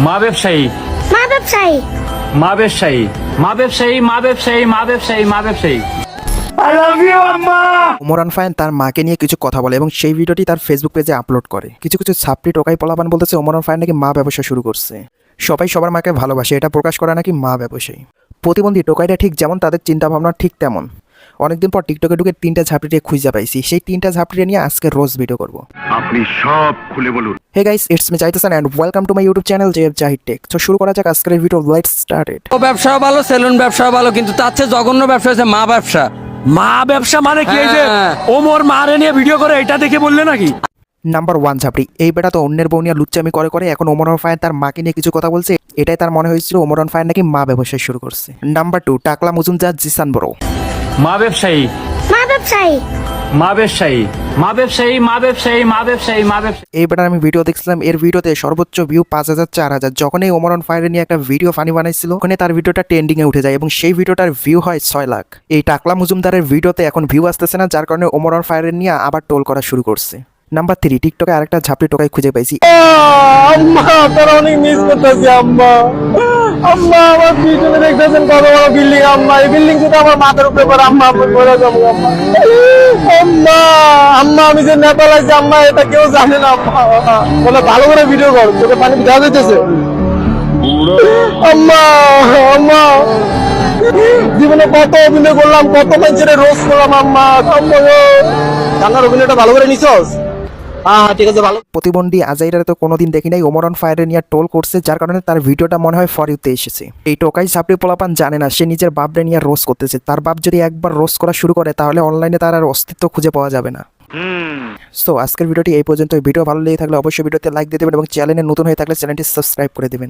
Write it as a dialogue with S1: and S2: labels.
S1: মা ব্যবসায়ী।
S2: মা ব্যবসায়ী।
S1: মা ব্যবসায়ী। মা ব্যবসায়ী মা ব্যবসায়ী মা ব্যবসায়ী মা ব্যবসায়ী।
S3: ওমরান ফায়ান তার মাকে নিয়ে কিছু কথা বলে এবং সেই ভিডিওটি তার ফেসবুক পেজে আপলোড করে। কিছু কিছু ছাপড়ি টোকাই পোলাপান বলতেছে ওমরান ফায়ান নাকি মা ব্যবসা শুরু করছে। সবাই সবার মাকে ভালোবাসে এটা প্রকাশ করা নাকি মা ব্যবসায়ী। প্রতিবন্ধী টোকাইটা ঠিক যেমন তাদের চিন্তা ভাবনা ঠিক তেমন। অনেকদিন পর টিকটকে ঢুকে তিনটা ঝাপড়িকে খুঁজে পাইছি। সেই তিনটা ঝাপড়ি নিয়ে আজকে রোজ ভিডিও করব।
S4: আপনি সব খুলে বলুন।
S3: হে গাইস ইটস মি চাইতেছেন and welcome to my YouTube channel J F Zahid tech তো শুরু করা যাক আজকের ভিডিও লাইট স্টার্টেড
S5: ও ব্যবসা ভালো সেলুন ব্যবসা ভালো কিন্তু তার চেয়ে জঘন্য ব্যবসা হচ্ছে মা ব্যবসা।
S6: মা ব্যবসা মানে কি এই যে
S5: হ্যাঁ।
S6: ওমর মারে নিয়ে ভিডিও করে এটা দেখে বললে নাকি?
S3: নাম্বার ওয়ান ঝাপড়ি। এই বেটা তো অন্যের বউ নিয়ে লুচ্চামি করে করে এখন ওমরন ফায়ার তার মাকে নিয়ে কিছু কথা বলছে এটাই তার মনে হয়েছিল ওমরন ফায়ার নাকি মা ব্যবসা শুরু করছে। নাম্বার টু টাকলা মজুমদার জিসান বড়।
S1: মা ব্যবসায়ী।
S2: ব্যবসায়ী
S1: মা ব্যবসায়ী মা ব্যবসায়ী মা ব্যবসায়ী মা ব্যবসায়ী মা ব্যবসায়ী
S3: এই বেটার আমি ভিডিও দেখছিলাম এর ভিডিওতে সর্বোচ্চ ভিউ পাঁচ হাজার চার হাজার। যখনই ওমরন ফায়ার নিয়ে একটা ভিডিও ফানি বানাইছিল ওখানে তার ভিডিওটা ট্রেন্ডিং এ উঠে যায় এবং সেই ভিডিওটার ভিউ হয় ছয় লাখ। এই টাকলা মজুমদারের ভিডিওতে এখন ভিউ আসতেছে না যার কারণে ওমরন ফায়ারের নিয়ে আবার টোল করা শুরু করছে। নাম্বার থ্রি টিকটকে আরেকটা ঝাপড়ি টোকাই খুঁজে পাইছি।
S7: আম্মা তোরা অনেক মিস করতেছি আম্মা। আম্মা, আমার পিছনে দেখতেছেন কত বড় বিল্ডিং আম্মা। এই বিল্ডিং যদি আমার মাথার উপরে পড়ে আম্মা, আমি পড়ে যাব, আম্মা। আম্মা আমি যে নেপাল আছি আম্মা, এটা কেউ জানে না, আম্মা বলে ভালো করে ভিডিও কর, তোকে পানি দেওয়া যাইতেছে। আম্মা আম্মা। জীবনে কত অভিনয় করলাম, কত মানুষের রোজ করলাম, আম্মা। কান্নার অভিনয়টা ভালো করে নিছস? ঠিক আছে ভালো।
S3: প্রতিবন্ধী আজাইরা তো কোনোদিন দেখি নাই অন ফায়ারে নিয়ে টোল করছে যার কারণে তার ভিডিওটা মনে হয় ফর ইউতে এসেছে। এই টোকাই সাপড়ি পোলাপান জানে না সে নিজের বাপরে নিয়ে রোজ করতেছে। তার বাপ যদি একবার রোজ করা শুরু করে তাহলে অনলাইনে তার আর অস্তিত্ব খুঁজে পাওয়া যাবে না। সো আজকের ভিডিওটি এই পর্যন্ত ভিডিও ভালো লেগে থাকলে অবশ্যই ভিডিওতে লাইক দিয়ে দেবেন এবং চ্যানেলে নতুন হয়ে থাকলে চ্যানেলটি সাবস্ক্রাইব করে দেবেন।